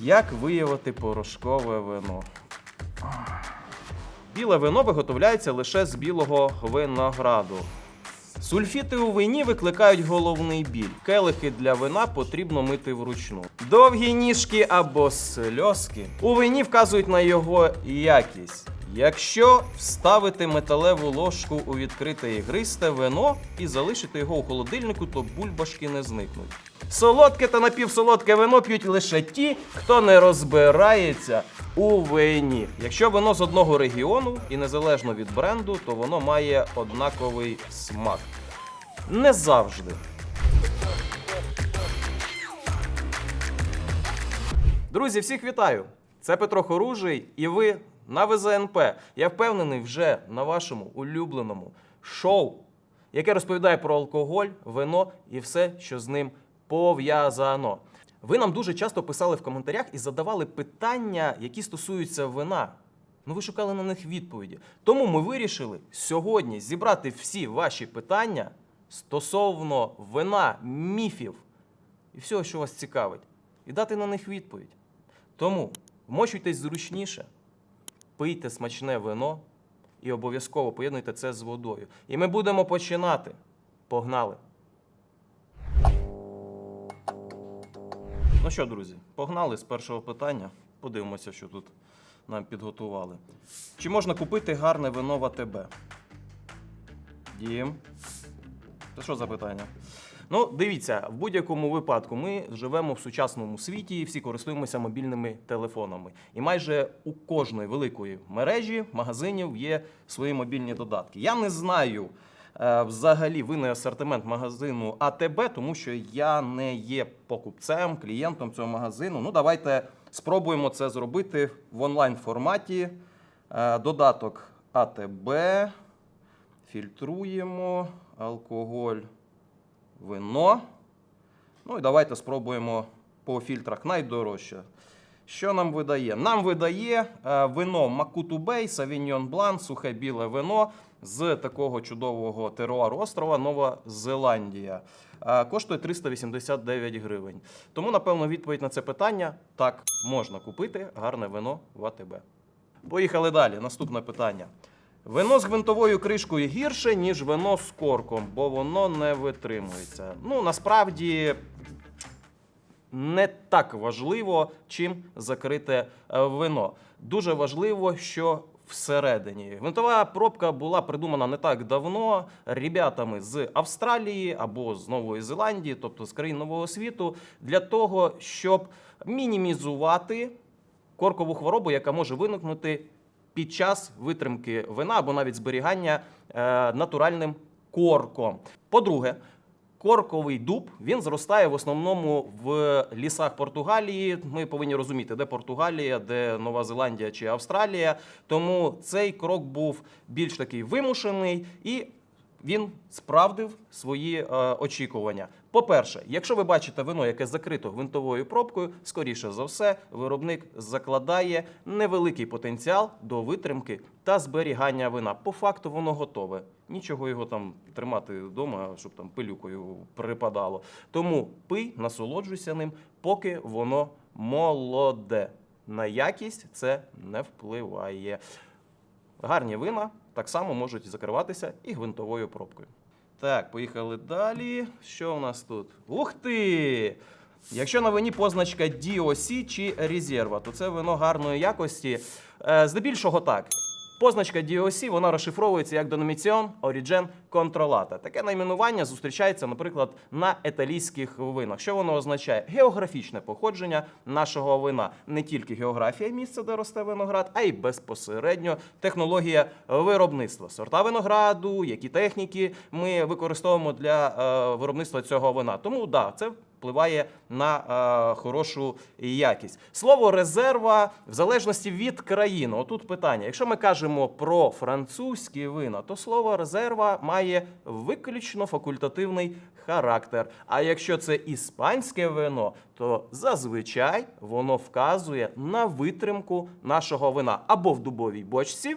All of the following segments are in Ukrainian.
Як виявити порошкове вино? Біле вино виготовляється лише з білого винограду. Сульфіти у вині викликають головний біль. Келихи для вина потрібно мити вручну. Довгі ніжки або сльозки у вині вказують на його якість. Якщо вставити металеву ложку у відкрите ігристе вино і залишити його у холодильнику, то бульбашки не зникнуть. Солодке та напівсолодке вино п'ють лише ті, хто не розбирається у вині. Якщо вино з одного регіону і незалежно від бренду, то воно має однаковий смак. Не завжди. Друзі, всіх вітаю! Це Петро Хоружий, і ви на ВЗНП. Я впевнений вже на вашому улюбленому шоу, яке розповідає про алкоголь, вино і все, що з ним пов'язано. Ви нам дуже часто писали в коментарях і задавали питання, які стосуються вина. Ну, ви шукали на них відповіді. Тому ми вирішили сьогодні зібрати всі ваші питання стосовно вина, міфів і всього, що вас цікавить, і дати на них відповідь. Тому вмочуйтесь зручніше, пийте смачне вино і обов'язково поєднуйте це з водою. І ми будемо починати. Погнали! Ну що, друзі, погнали з першого питання. Подивимося, що тут нам підготували. Чи можна купити гарне вино в АТБ? Дім. Це що за питання? Ну, дивіться, в будь-якому випадку ми живемо в сучасному світі і всі користуємося мобільними телефонами. І майже у кожної великої мережі магазинів є свої мобільні додатки. Я не знаю е, взагалі винний асортимент магазину АТБ, тому що я не є покупцем, клієнтом цього магазину. Ну, давайте спробуємо це зробити в онлайн форматі. Е, Додаток АТБ. Фільтруємо алкоголь, вино. Ну і давайте спробуємо по фільтрах найдорожче. Що нам видає? Нам видає е, вино Макуту Бей, Савіньйон Блан, сухе біле вино з такого чудового теруару острова Нова Зеландія. Е, коштує 389 гривень. Тому, напевно, відповідь на це питання так, можна купити гарне вино в АТБ. Поїхали далі. Наступне питання. Вино з гвинтовою кришкою гірше, ніж вино з корком, бо воно не витримується. Ну, насправді не так важливо, чим закрите е, вино. Дуже важливо, що всередині. Гвинтова пробка була придумана не так давно ребятами з Австралії або з Нової Зеландії, тобто з країн нового світу, для того, щоб мінімізувати коркову хворобу, яка може виникнути під час витримки вина або навіть зберігання е, натуральним корком. По-друге, корковий дуб він зростає в основному в лісах Португалії. Ми повинні розуміти, де Португалія, де Нова Зеландія чи Австралія. Тому цей крок був більш такий вимушений і. Він справдив свої е, очікування. По-перше, якщо ви бачите вино, яке закрито гвинтовою пробкою, скоріше за все, виробник закладає невеликий потенціал до витримки та зберігання вина. По факту воно готове. Нічого його там тримати вдома, щоб там пилюкою припадало. Тому пий, насолоджуйся ним, поки воно молоде. На якість це не впливає. Гарні вина так само можуть закриватися і гвинтовою пробкою. Так, поїхали далі. Що у нас тут? Ух ти! Якщо на вині позначка DOC чи резерва, то це вино гарної якості. Е, Здебільшого так. Позначка DOC вона розшифровується як Denominazione Origin Controllata. Таке найменування зустрічається, наприклад, на еталійських винах. Що воно означає? Географічне походження нашого вина. Не тільки географія місця, де росте виноград, а й безпосереднььо технологія виробництва. Сорта винограду, які техніки ми використовуємо для е, виробництва цього вина. Тому да, це впливає на е, хорошу якість. Слово резерва в залежності від країни. Отут питання. Якщо ми кажемо про французькі вина, то слово резерва має виключно факультативний характер. А якщо це іспанське вино, то зазвичай воно вказує на витримку нашого вина або в дубовій бочці,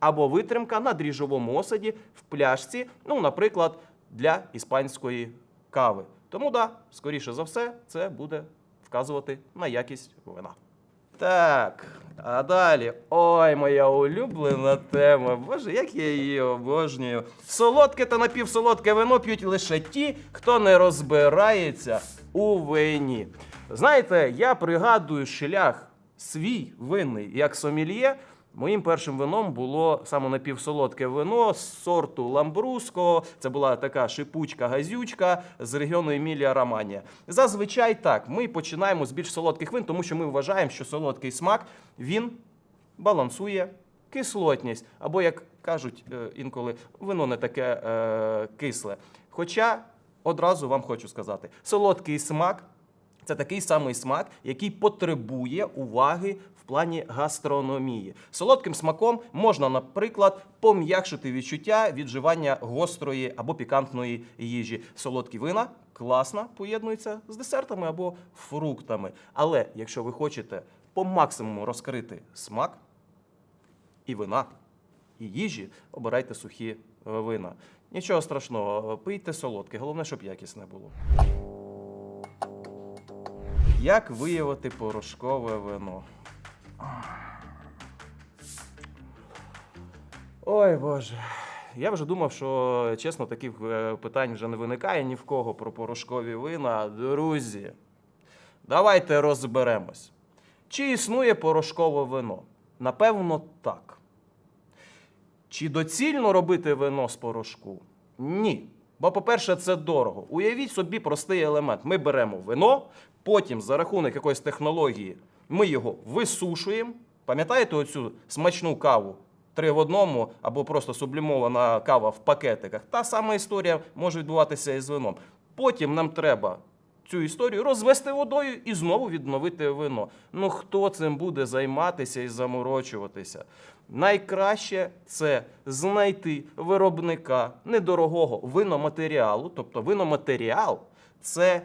або витримка на дріжджовому осаді в пляшці, ну, наприклад, для іспанської кави. Тому да, скоріше за все, це буде вказувати на якість вина. Так, а далі. Ой, моя улюблена тема. Боже, як я її обожнюю. Солодке та напівсолодке вино п'ють лише ті, хто не розбирається у вині. Знаєте, я пригадую шлях свій винний як сомельє. Моїм першим вином було саме напівсолодке вино з сорту ламбруско. Це була така шипучка газючка з регіону Емілія Романія. Зазвичай так, ми починаємо з більш солодких вин, тому що ми вважаємо, що солодкий смак він балансує кислотність. Або, як кажуть е, інколи, вино не таке е, кисле. Хоча одразу вам хочу сказати, солодкий смак це такий самий смак, який потребує уваги в плані гастрономії. Солодким смаком можна, наприклад, пом'якшити відчуття від вживання гострої або пікантної їжі. Солодкі вина класно поєднуються з десертами або фруктами. Але якщо ви хочете по максимуму розкрити смак і вина, і їжі, обирайте сухі е, вина. Нічого страшного, пийте солодке, головне, щоб якісне було. Як виявити порошкове вино? Ой Боже. Я вже думав, що чесно, таких е, питань вже не виникає ні в кого про порошкові вина. Друзі, давайте розберемось. Чи існує порошкове вино? Напевно, так. Чи доцільно робити вино з порошку? Ні. Бо, по-перше, це дорого. Уявіть собі простий елемент. Ми беремо вино, потім за рахунок якоїсь технології ми його висушуємо. Пам'ятаєте оцю смачну каву? Три в одному або просто сублімована кава в пакетиках. Та сама історія може відбуватися і з вином. Потім нам треба цю історію розвести водою і знову відновити вино. Ну хто цим буде займатися і заморочуватися? Найкраще це знайти виробника недорогого виноматеріалу, тобто виноматеріал це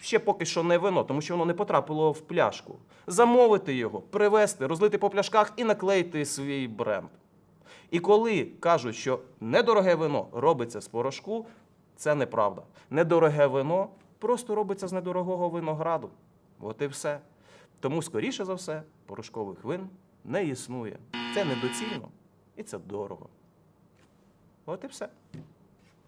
ще поки що не вино, тому що воно не потрапило в пляшку. Замовити його, привезти, розлити по пляшках і наклеїти свій бренд. І коли кажуть, що недороге вино робиться з порошку, це неправда. Недороге вино просто робиться з недорогого винограду. От і все. Тому, скоріше за все, порошкових вин не існує. Це недоцільно і це дорого. От і все.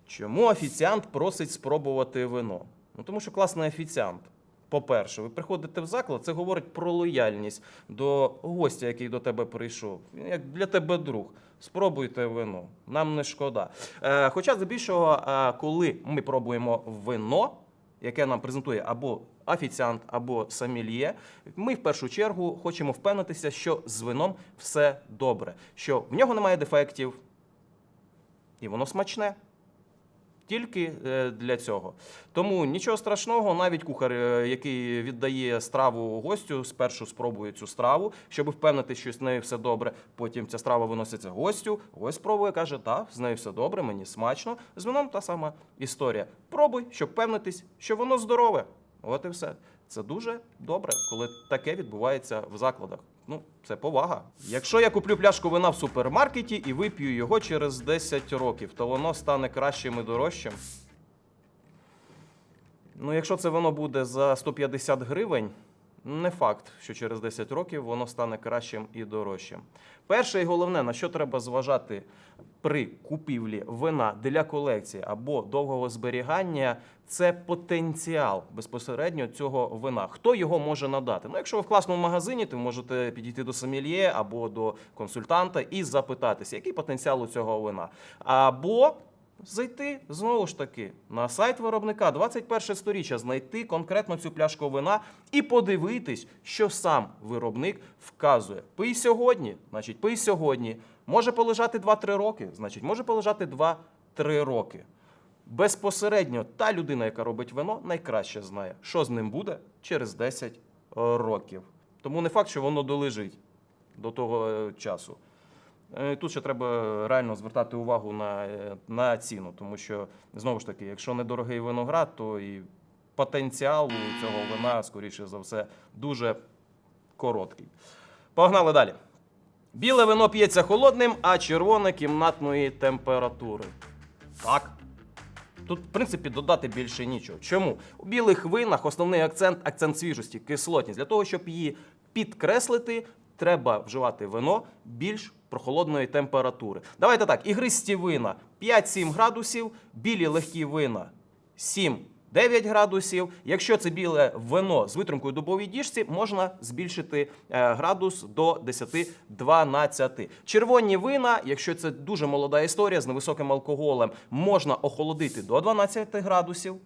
Чому офіціант просить спробувати вино? Ну, тому що класний офіціант. По-перше, ви приходите в заклад, це говорить про лояльність до гостя, який до тебе прийшов. Він Як для тебе друг. Спробуйте вино, нам не шкода. Е, хоча, здебільшого, е, коли ми пробуємо вино, яке нам презентує або офіціант, або самільє, ми в першу чергу хочемо впевнитися, що з вином все добре, що в нього немає дефектів, і воно смачне. Тільки е, для цього. Тому нічого страшного, навіть кухар, е, який віддає страву гостю, спершу спробує цю страву, щоб впевнити, що з нею все добре. Потім ця страва виноситься гостю. Гость спробує, каже, так, з нею все добре, мені смачно. З вином та сама історія. Пробуй, щоб впевнитись, що воно здорове. От і все. Це дуже добре, коли таке відбувається в закладах. Ну, це повага. Якщо я куплю пляшку вина в супермаркеті і вип'ю його через 10 років, то воно стане кращим і дорожчим. Ну, якщо це воно буде за 150 гривень, не факт, що через 10 років воно стане кращим і дорожчим. Перше і головне, на що треба зважати при купівлі вина для колекції або довгого зберігання, це потенціал безпосередньо цього вина. Хто його може надати? Ну, якщо ви в класному магазині, то можете підійти до сомельє або до консультанта і запитатися, який потенціал у цього вина. Або Зайти знову ж таки на сайт виробника 21 сторіччя, знайти конкретно цю пляшку вина і подивитись, що сам виробник вказує. Пий сьогодні, значить, пий сьогодні. Може полежати 2-3 роки, значить, може полежати 2-3 роки. Безпосередньо та людина, яка робить вино, найкраще знає, що з ним буде через 10 років. Тому не факт, що воно долежить до того е, часу. Е, Тут ще треба реально звертати увагу на, е, на ціну, тому що знову ж таки, якщо недорогий виноград, то і потенціал у цього вина, скоріше за все, дуже короткий. Погнали далі. Біле вино п'ється холодним, а червоне кімнатної температури. Так. Тут, в принципі, додати більше нічого. Чому? У білих винах основний акцент акцент свіжості, кислотність. Для того, щоб її підкреслити, треба вживати вино більш прохолодної температури. Давайте так: ігристі вина 5-7 градусів, білі легкі вина 7. 9 градусів. Якщо це біле вино з витримкою дубовій діжці, можна збільшити е, градус до 10-12. Червоні вина, якщо це дуже молода історія з невисоким алкоголем, можна охолодити до 12 градусів.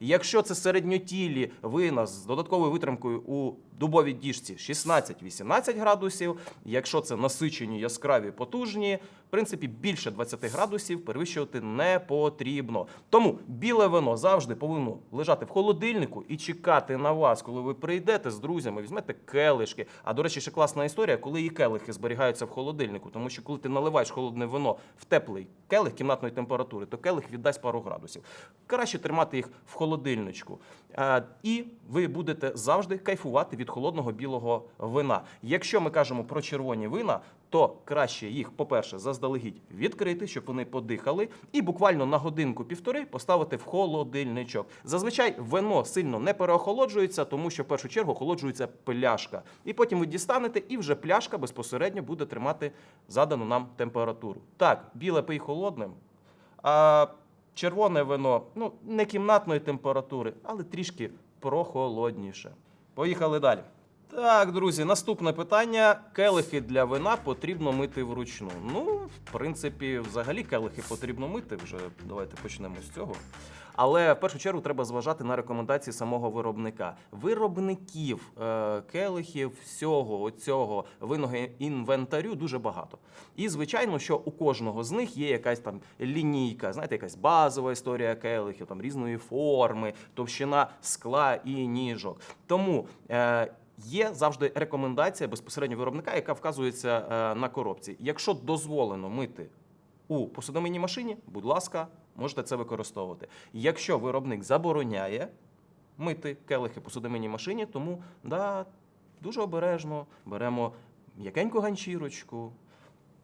Якщо це середньотілі вина з додатковою витримкою у дубовій діжці 16-18 градусів. Якщо це насичені, яскраві, потужні, в принципі, більше 20 градусів перевищувати не потрібно. Тому біле вино завжди повинно лежати в холодильнику і чекати на вас, коли ви прийдете з друзями, візьмете келишки. А до речі, ще класна історія, коли і келихи зберігаються в холодильнику. Тому що коли ти наливаєш холодне вино в теплий келих кімнатної температури, то келих віддасть пару градусів. Краще тримати їх в холодильничку. І ви будете завжди кайфувати від холодного білого вина. Якщо ми кажемо про червоні вина, то краще їх, по-перше, заздалегідь відкрити, щоб вони подихали, і буквально на годинку-півтори поставити в холодильничок. Зазвичай вино сильно не переохолоджується, тому що в першу чергу охолоджується пляшка. І потім ви дістанете, і вже пляшка безпосередньо буде тримати задану нам температуру. Так, біле пий холодним. А червоне вино ну, не кімнатної температури, але трішки прохолодніше. Поїхали далі. Так, друзі, наступне питання. Келихи для вина потрібно мити вручну. Ну, в принципі, взагалі келихи потрібно мити вже. Давайте почнемо з цього. Але в першу чергу треба зважати на рекомендації самого виробника. Виробників е, келихів, всього оцього винного інвентарю дуже багато. І звичайно, що у кожного з них є якась там лінійка, знаєте, якась базова історія келихів, там різної форми, товщина скла і ніжок. Тому. Е, Є завжди рекомендація безпосередньо виробника, яка вказується е, на коробці. Якщо дозволено мити у посудомийній машині, будь ласка, можете це використовувати. Якщо виробник забороняє мити келихи по судомийній машині, тому да, дуже обережно беремо м'якеньку ганчірочку,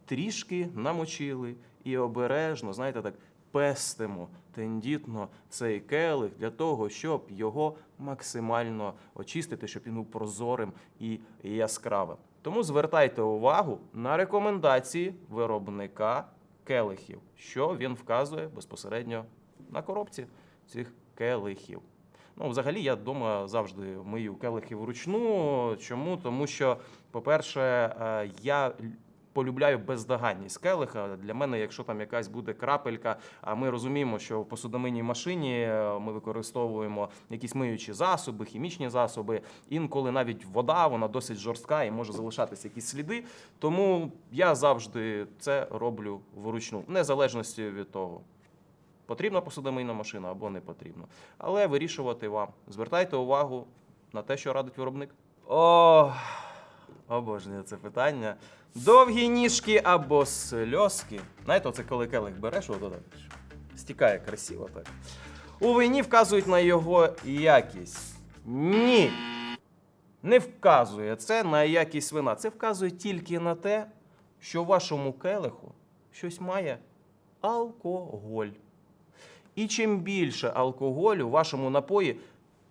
трішки намочили і обережно, знаєте, так пестимо тендітно цей келих для того, щоб його максимально очистити, щоб він був прозорим і яскравим. Тому звертайте увагу на рекомендації виробника келихів, що він вказує безпосередньо на коробці цих келихів. Ну, взагалі, я вдома завжди мию келихи вручну. Чому? Тому що, по-перше, е, я полюбляю бездоганність келиха. Для мене, якщо там якась буде крапелька, а ми розуміємо, що в посудомийній машині е, ми використовуємо якісь миючі засоби, хімічні засоби. Інколи навіть вода, вона досить жорстка і може залишатися якісь сліди. Тому я завжди це роблю вручну, в незалежності від того. Потрібна посудомийна машина або не потрібна. Але вирішувати вам. Звертайте увагу на те, що радить виробник. О, обожнюю це питання. Довгі ніжки або сльозки. Знаєте, оце коли келих береш, от так стікає красиво так. У війні вказують на його якість. Ні. Не вказує це на якість вина. Це вказує тільки на те, що в вашому келиху щось має алкоголь. І чим більше алкоголю в вашому напої,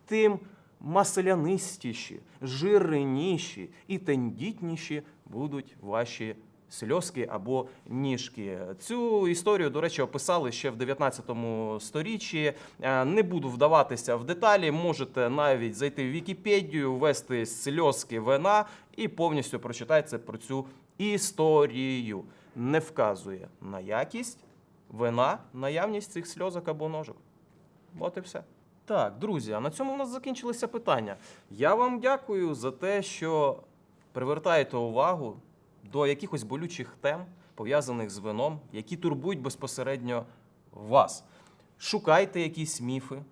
тим маслянистіші, жирніші і тендітніші будуть ваші сльозки або ніжки. Цю історію, до речі, описали ще в 19 сторіччі. Е, Не буду вдаватися в деталі. Можете навіть зайти в Вікіпедію, ввести сльозки вина і повністю прочитайте про цю історію. Не вказує на якість вина, наявність цих сльозок або ножок. От і все. Так, друзі, а на цьому у нас закінчилися питання. Я вам дякую за те, що привертаєте увагу до якихось болючих тем, пов'язаних з вином, які турбують безпосередньо вас. Шукайте якісь міфи,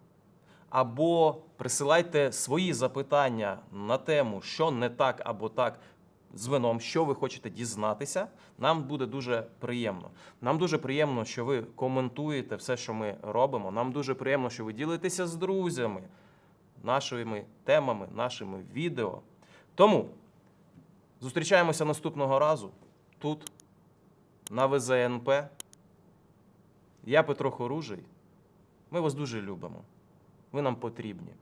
або присилайте свої запитання на тему, що не так або так з вином, що ви хочете дізнатися. Нам буде дуже приємно. Нам дуже приємно, що ви коментуєте все, що ми робимо. Нам дуже приємно, що ви ділитеся з друзями нашими темами, нашими відео. Тому зустрічаємося наступного разу тут, на ВЗНП. Я Петро Хоружий. Ми вас дуже любимо. Ви нам потрібні.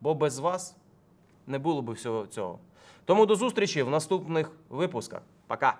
Бо без вас не було б всього цього. Тому до зустрічі в наступних випусках. Пока!